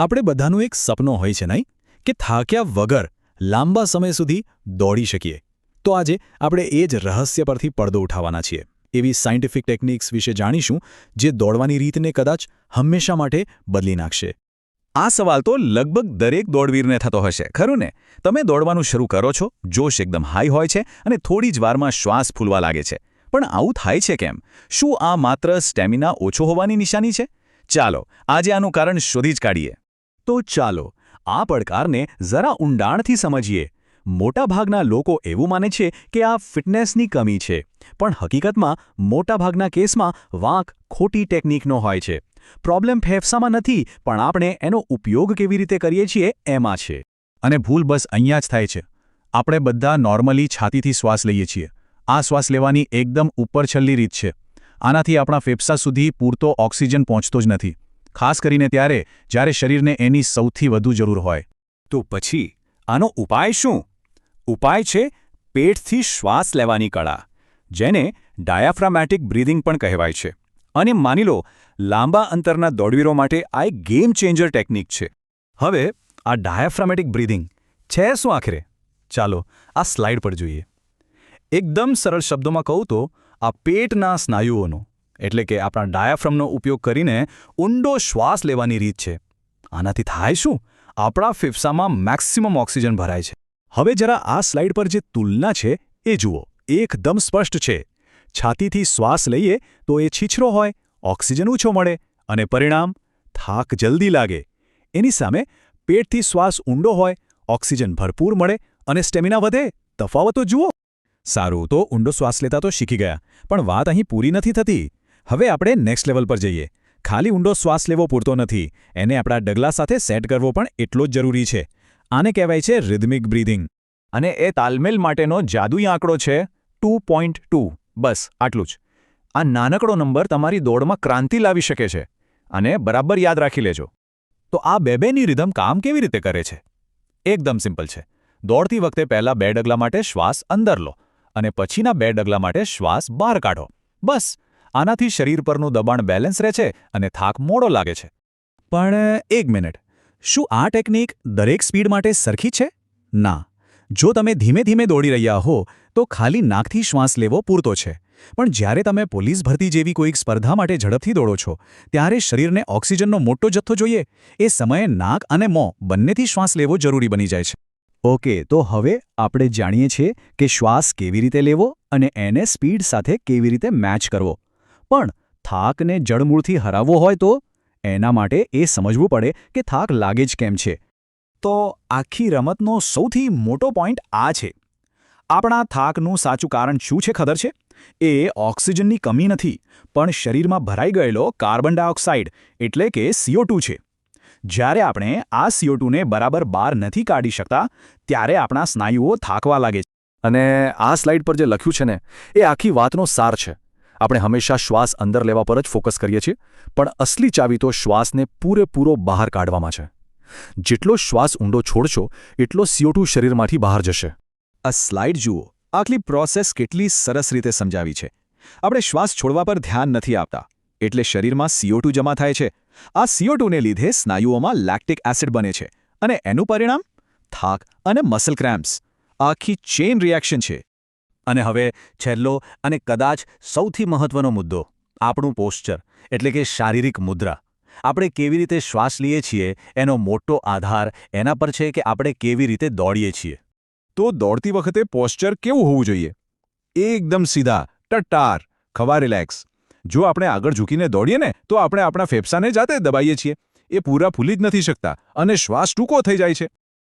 આપણે બધાનું એક સપનો હોય છે નહીં? કે થાક્યા વગર લાંબા સમય સુધી દોડી શકીએ. તો આજે આપણે એ જ રહસ્ય પરથી પડદો ઉઠાવવાના છીએ. એવી સાયન્ટિફિક ટેકનિક્સ વિશે જાણીશું, જે દોડવાની રીતને કદાચ હંમેશા માટે બદલી નાખશે. આ સવાલ તો લગભગ દરેક દોડવીરને થતો હશે, ખરું ને? તમે દોડવાનું શરૂ કરો છો, જોશ એકદમ હાઈ હોય છે અને થોડી જ વારમાં શ્વાસ ફૂલવા લાગે છે. પણ આવું થાય છે કેમ? શું આ માત્ર સ્ટેમિના ઓછો હોવાની નિશાની છે? ચાલો, આજે આનું કારણ શોધી જ કાઢીએ. તો ચાલો, આ પડકારને જરા ઊંડાણથી સમજીએ. મોટાભાગના લોકો એવું માને છે કે આ ફિટનેસની કમી છે, પણ હકીકતમાં મોટાભાગના કેસમાં વાંક ખોટી ટેકનિકનો હોય છે. પ્રોબ્લેમ ફેફસામાં નથી, પણ આપણે એનો ઉપયોગ કેવી રીતે કરીએ છીએ એમાં છે. અને ભૂલ બસ અહીંયા જ થાય છે. આપણે બધા નોર્મલી છાતીથી શ્વાસ લઈએ છીએ. આ શ્વાસ લેવાની એકદમ ઉપરછલ્લી રીત છે. આનાથી આપણા ફેફસા સુધી પૂરતો ઓક્સિજન પહોંચતો જ નથી. ખાસ કરીને ત્યારે, જ્યારે શરીરને એની સૌથી વધુ જરૂર હોય. તો પછી, આનો ઉપાય શું? ઉપાય છે, પેટથી શ્વાસ લેવાની કળા, જેને ડાયાફ્રામેટિક બ્રીધિંગ પણ કહેવાય છે. અને માની લો, લાંબા અંતરના દોડવીરો માટે આ એક ગેમ ચેન્જર ટેકનિક છે. હવે, આ ડાયાફ્રામેટિક બ્રીધિંગ છે શું આખરે? ચાલો, આ સ્લાઇડ પર જોઈએ. એકદમ સરળ શબ્દોમાં કહું તો, આ પેટના સ્નાયુઓનો એટલે કે આપણા ડાયાફ્રમનો ઉપયોગ કરીને ઊંડો શ્વાસ લેવાની રીત છે. આનાથી થાય શું? આપણા ફેફસામાં મેક્સિમમ ઓક્સિજન ભરાય છે. હવે જરા આ સ્લાઇડ પર જે તુલના છે, એ જુઓ. એકદમ સ્પષ્ટ છે. છાતીથી શ્વાસ લઈએ તો એ છીછરો હોય, ઓક્સિજન ઓછો મળે અને પરિણામ થાક જલ્દી લાગે. એની સામે પેટથી શ્વાસ ઊંડો હોય, ઓક્સિજન ભરપૂર મળે અને સ્ટેમિના વધે. તફાવતો જુઓ. સારું, તો ઊંડો શ્વાસ લેતા તો શીખી ગયા. પણ વાત અહીં પૂરી નથી થતી. હવે આપણે નેક્સ્ટ લેવલ પર જઈએ. ખાલી ઊંડો શ્વાસ લેવો પૂરતો નથી. એને આપણા ડગલા સાથે સેટ કરવો પણ એટલો જ જરૂરી છે. આને કહેવાય છે રિધમિક બ્રીધિંગ અને એ તાલમેલ માટેનો જાદુઈ આંકડો છે ટુ પોઈન્ટ ટુ બસ, આટલું જ. આ નાનકડો નંબર તમારી દોડમાં ક્રાંતિ લાવી શકે છે. અને બરાબર યાદ રાખી લેજો. તો આ બે બેની રિધમ કામ કેવી રીતે કરે છે? એકદમ સિમ્પલ છે. દોડતી વખતે પહેલા બે ડગલા માટે શ્વાસ અંદર લો અને પછીના બે ડગલા માટે શ્વાસ બહાર કાઢો. બસ આનાથી શરીર પરનું દબાણ બેલેન્સ રહે છે અને થાક મોડો લાગે છે. પણ, એક મિનિટ. શું આ ટેકનિક દરેક સ્પીડ માટે સરખી છે? ના. જો તમે ધીમે ધીમે દોડી રહ્યા હો, તો ખાલી નાકથી શ્વાસ લેવો પૂરતો છે. પણ જ્યારે તમે પોલીસ ભરતી જેવી કોઈક સ્પર્ધા માટે ઝડપથી દોડો છો, ત્યારે શરીરને ઓક્સિજનનો મોટો જથ્થો જોઈએ. એ સમયે નાક અને મોં બંનેથી શ્વાસ લેવો જરૂરી બની જાય છે. ઓકે તો હવે આપણે જાણીએ છીએ કે શ્વાસ કેવી રીતે લેવો અને એને સ્પીડ સાથે કેવી રીતે મેચ કરવો. પણ થાકને જડમૂળથી હરાવવો હોય તો? એના માટે એ સમજવું પડે કે થાક લાગે જ કેમ છે. તો આખી રમતનો સૌથી મોટો પોઈન્ટ આ છે. આપણા થાકનું સાચું કારણ શું છે ખબર છે? એ ઓક્સિજનની કમી નથી, પણ શરીરમાં ભરાઈ ગયેલો કાર્બન ડાયોક્સાઇડ એટલે કે સીઓ છે. જ્યારે આપણે આ સીઓ બરાબર બહાર નથી કાઢી શકતા, ત્યારે આપણા સ્નાયુઓ થાકવા લાગે છે. અને આ સ્લાઇડ પર જે લખ્યું છે ને, એ આખી વાતનો સાર છે. આપણે હંમેશા શ્વાસ અંદર લેવા પર જ ફોકસ કરીએ છીએ, પણ અસલી ચાવી તો શ્વાસને પૂરેપૂરો બહાર કાઢવામાં છે. જેટલો શ્વાસ ઊંડો છોડશો, એટલો સીઓટુ શરીરમાંથી બહાર જશે. આ સ્લાઇડ જુઓ આટલી પ્રોસેસ કેટલી સરસ રીતે સમજાવી છે. આપણે શ્વાસ છોડવા પર ધ્યાન નથી આપતા, એટલે શરીરમાં સીઓટુ જમા થાય છે. આ સીઓટુને લીધે સ્નાયુઓમાં લેક્ટિક એસિડ બને છે, અને એનું પરિણામ થાક અને મસલ ક્રેમ્પ્સ આખી ચેઇન રિએક્શન છે. અને હવે છેલ્લો અને કદાચ સૌથી મહત્વનો મુદ્દો, આપણું પોસ્ચર, એટલે કે શારીરિક મુદ્રા. આપણે કેવી રીતે શ્વાસ લઈએ છીએ, એનો મોટો આધાર એના પર છે કે આપણે કેવી રીતે દોડીએ છીએ. તો દોડતી વખતે પોસ્ચર કેવું હોવું જોઈએ? એકદમ સીધા, ટટ્ટાર ખવા રિલેક્સ. જો આપણે આગળ ઝૂકીને દોડીએ ને, તો આપણે આપણા ફેફસાને જાતે દબાઈએ છીએ. એ પૂરા ફૂલી જ નથી શકતા અને શ્વાસ ટૂંકો થઈ જાય છે.